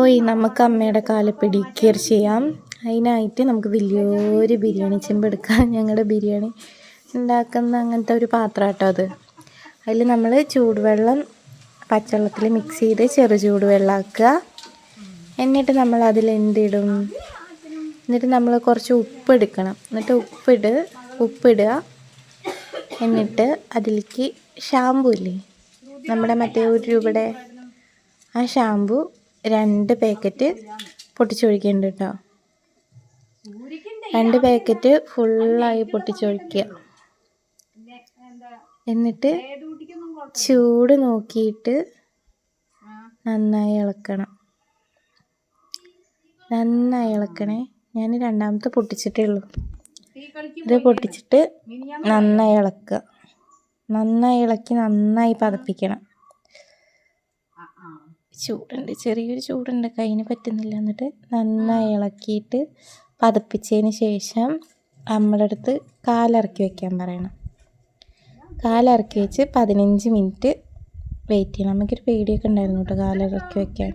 അപ്പോൾ നമുക്ക് അമ്മയുടെ കാലപ്പിടി പിടിക്കർ ചെയ്യാം. അതിനായിട്ട് നമുക്ക് വലിയൊരു ബിരിയാണി ചെമ്പ് എടുക്കാം. ഞങ്ങളുടെ ബിരിയാണി ഉണ്ടാക്കുന്ന അങ്ങനത്തെ ഒരു പാത്രം കേട്ടോ അത്. അതിൽ നമ്മൾ ചൂടുവെള്ളം പച്ചവെള്ളത്തിൽ മിക്സ് ചെയ്ത് ചെറു ചൂടുവെള്ളം ആക്കുക എന്നിട്ട് നമ്മൾ അതിൽ എന്തിടും? എന്നിട്ട് നമ്മൾ കുറച്ച് ഉപ്പ് എടുക്കണം. എന്നിട്ട് ഉപ്പിട് ഉപ്പിടുക. എന്നിട്ട് അതിലേക്ക് ഷാമ്പു ഇല്ലേ? നമ്മുടെ മറ്റേ ഒരു രൂപയുടെ ആ ഷാമ്പു രണ്ട് പാക്കറ്റ് പൊട്ടിച്ചൊഴിക്കുന്നുണ്ട് കേട്ടോ. രണ്ട് പാക്കറ്റ് ഫുള്ളായി പൊട്ടിച്ചൊഴിക്കുക. എന്നിട്ട് ചൂട് നോക്കിയിട്ട് നന്നായി ഇളക്കണം. നന്നായി ഇളക്കണേ. ഞാൻ രണ്ടാമത്തെ പൊട്ടിച്ചിട്ടേ ഉള്ളൂ. ഇത് പൊട്ടിച്ചിട്ട് നന്നായി ഇളക്കുക. നന്നായി ഇളക്കി നന്നായി പതപ്പിക്കണം. ചൂടുണ്ട്. ചെറിയൊരു ചൂടുണ്ട്. കയ്യിന് പറ്റുന്നില്ല. എന്നിട്ട് നന്നായി ഇളക്കിയിട്ട് പതപ്പിച്ചതിന് ശേഷം നമ്മുടെ അടുത്ത് കാലിറക്കി വെക്കാൻ പറയണം. കാലിറക്കി വെച്ച് പതിനഞ്ച് മിനിറ്റ് വെയിറ്റ് ചെയ്യണം. നമുക്കൊരു പേടിയൊക്കെ ഉണ്ടായിരുന്നു കേട്ടോ കാലിറക്കി വെക്കാൻ.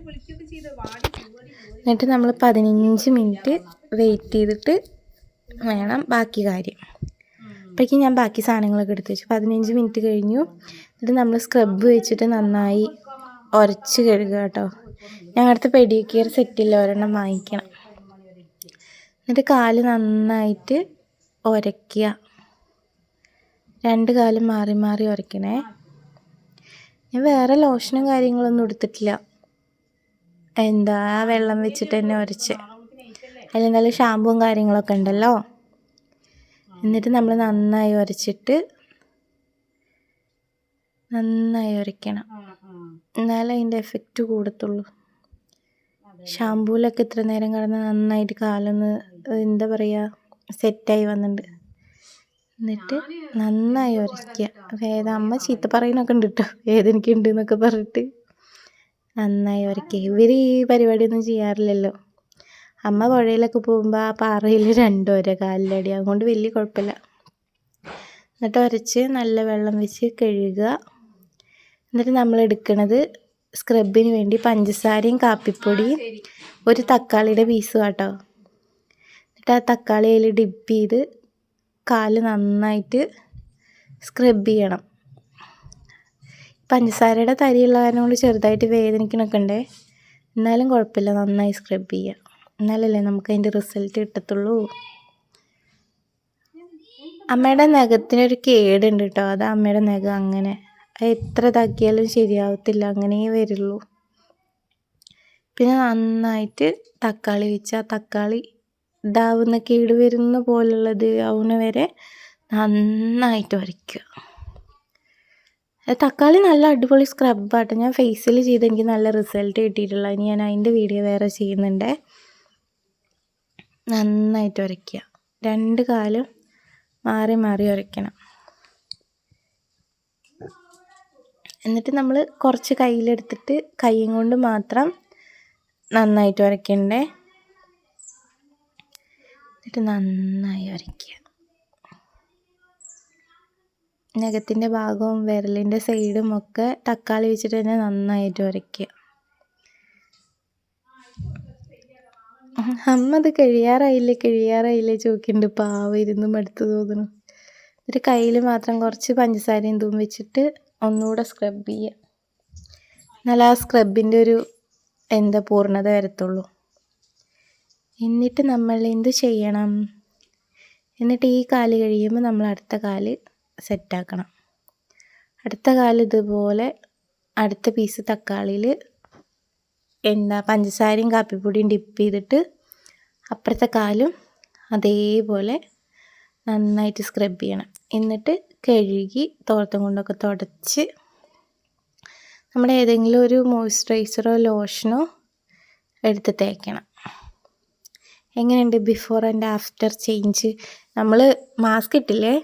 എന്നിട്ട് നമ്മൾ പതിനഞ്ച് മിനിറ്റ് വെയിറ്റ് ചെയ്തിട്ട് വേണം ബാക്കി കാര്യം. അപ്പോഴേക്കും ഞാൻ ബാക്കി സാധനങ്ങളൊക്കെ എടുത്ത് വെച്ചു. പതിനഞ്ച് മിനിറ്റ് കഴിഞ്ഞു. എന്നിട്ട് നമ്മൾ സ്ക്രബ് വെച്ചിട്ട് നന്നായി ഉരച്ച് കഴുകുക കേട്ടോ. ഞങ്ങളുടെ പെഡിക്യൂർ സെറ്റില്ല ഒരെണ്ണം വാങ്ങിക്കണം. എന്നിട്ട് കാൽ നന്നായിട്ട് ഉരയ്ക്കുക. രണ്ട് കാലും മാറി മാറി ഉരയ്ക്കണേ. ഞാൻ വേറെ ലോഷനും കാര്യങ്ങളൊന്നും എടുത്തിട്ടില്ല. എന്താ ആ വെള്ളം വെച്ചിട്ട് തന്നെ ഉരച്ച്. അല്ലെങ്കിൽ ഷാമ്പുവും കാര്യങ്ങളൊക്കെ ഉണ്ടല്ലോ. എന്നിട്ട് നമ്മൾ നന്നായി ഉരച്ചിട്ട് നന്നായി ഉരയ്ക്കണം എന്നാലേ അതിന്റെ എഫക്റ്റ് കൂടത്തുള്ളൂ. ഷാമ്പൂലൊക്കെ ഇത്ര നേരം കിടന്ന് നന്നായിട്ട് കാലൊന്ന് എന്താ പറയുക സെറ്റായി വന്നിട്ടുണ്ട് എന്നിട്ട് നന്നായി ഉരയ്ക്കുക വേദ അമ്മ ചീത്ത പറയുന്നൊക്കെ ഉണ്ട് കേട്ടോ വേദനയ്ക്കുണ്ട് എന്നൊക്കെ പറഞ്ഞിട്ട്. നന്നായി ഉരയ്ക്കുക ഇവർ ഈ പരിപാടിയൊന്നും ചെയ്യാറില്ലല്ലോ. അമ്മ പുഴയിലൊക്കെ പോകുമ്പോൾ ആ പാറയിൽ രണ്ടോര കാലിലടി. അതുകൊണ്ട് വലിയ കുഴപ്പമില്ല. എന്നിട്ട് ഉരച്ച് നല്ല വെള്ളം വെച്ച് കഴുകുക. എന്നിട്ട് നമ്മൾ എടുക്കുന്നത് സ്ക്രബിന് വേണ്ടി പഞ്ചസാരയും കാപ്പിപ്പൊടിയും ഒരു തക്കാളിയുടെ പീസും കേട്ടോ എന്നിട്ട് ആ തക്കാളി അതിൽ ഡിപ്പ് ചെയ്ത് കാൽ നന്നായിട്ട് സ്ക്രബ് ചെയ്യണം. പഞ്ചസാരയുടെ തരിയുള്ള കാരണം കൊണ്ട് ചെറുതായിട്ട് വേദനിക്കണൊക്കെ ഉണ്ടേ. എന്നാലും കുഴപ്പമില്ല നന്നായി സ്ക്രബ് ചെയ്യുക എന്നാലല്ലേ നമുക്ക് അതിന്റെ റിസൾട്ട് കിട്ടത്തുള്ളൂ. അമ്മയുടെ നഖത്തിനൊരു കേടുണ്ട് കേട്ടോ അത് അമ്മയുടെ നഖം അങ്ങനെ. എത്ര ഇതാക്കിയാലും ശരിയാവത്തില്ല അങ്ങനെ വരുള്ളൂ. പിന്നെ നന്നായിട്ട് തക്കാളി വെച്ച് ആ തക്കാളി ഇതാവുന്ന കേട് വരുന്ന പോലുള്ളത് ആവുന്ന വരെ നന്നായിട്ട് വരയ്ക്കുക. തക്കാളി നല്ല അടിപൊളി സ്ക്രബാട്ടോ ഞാൻ ഫേസിൽ ചെയ്തെങ്കിൽ നല്ല റിസൾട്ട് കിട്ടിയിട്ടുള്ള. ഇനി ഞാൻ അതിന്റെ വീഡിയോ വേറെ ചെയ്യുന്നുണ്ട്. നന്നായിട്ട് ഉരയ്ക്കുക രണ്ട് കാലും മാറി മാറി ഉരയ്ക്കണം എന്നിട്ട് നമ്മൾ കുറച്ച് കയ്യിലെടുത്തിട്ട് കൈയും കൊണ്ട് മാത്രം നന്നായിട്ട് വരയ്ക്കണ്ടേ? എന്നിട്ട് നന്നായി വരയ്ക്കുക. നഖത്തിന്റെ ഭാഗവും വിരലിന്റെ സൈഡും ഒക്കെ തക്കാളി വെച്ചിട്ട് തന്നെ നന്നായിട്ട് വരയ്ക്കുക. അമ്മ അത് കഴിയാറായില്ലേ? കഴിയാറായില്ലേ ചോദിക്കുന്നുണ്ട് പാവ ഇരുന്ന് മടുത്ത് തോന്നുന്നു. എന്നിട്ട് കയ്യിൽ മാത്രം കുറച്ച് പഞ്ചസാരയും തൂം വെച്ചിട്ട് ഒന്നുകൂടെ സ്ക്രബ് ചെയ്യുക എന്നാൽ ആ സ്ക്രബിന്റെ ഒരു എന്താ പൂർണത വരത്തുള്ളൂ. എന്നിട്ട് നമ്മൾ എന്ത് ചെയ്യണം? എന്നിട്ട് ഈ കാൽ കഴിയുമ്പോൾ നമ്മൾ അടുത്ത കാൽ സെറ്റാക്കണം അടുത്ത കാൽ ഇതുപോലെ അടുത്ത പീസ് തക്കാളിയിൽ എന്താ പഞ്ചസാരയും കാപ്പിപ്പൊടിയും ഡിപ്പ് ചെയ്തിട്ട് അപ്പുറത്തെ കാലും അതേപോലെ നന്നായിട്ട് സ്ക്രബ് ചെയ്യണം. എന്നിട്ട് കഴുകി തോർത്തും കൊണ്ടൊക്കെ തുടച്ച് നമ്മുടെ ഏതെങ്കിലും ഒരു മോയ്സ്ചറൈസറോ ലോഷനോ എടുത്ത് തേക്കണം. എങ്ങനെയുണ്ട് ബിഫോർ ആൻഡ് ആഫ്റ്റർ ചേഞ്ച് നമ്മൾ മാസ്ക് ഇട്ടില്ലേ?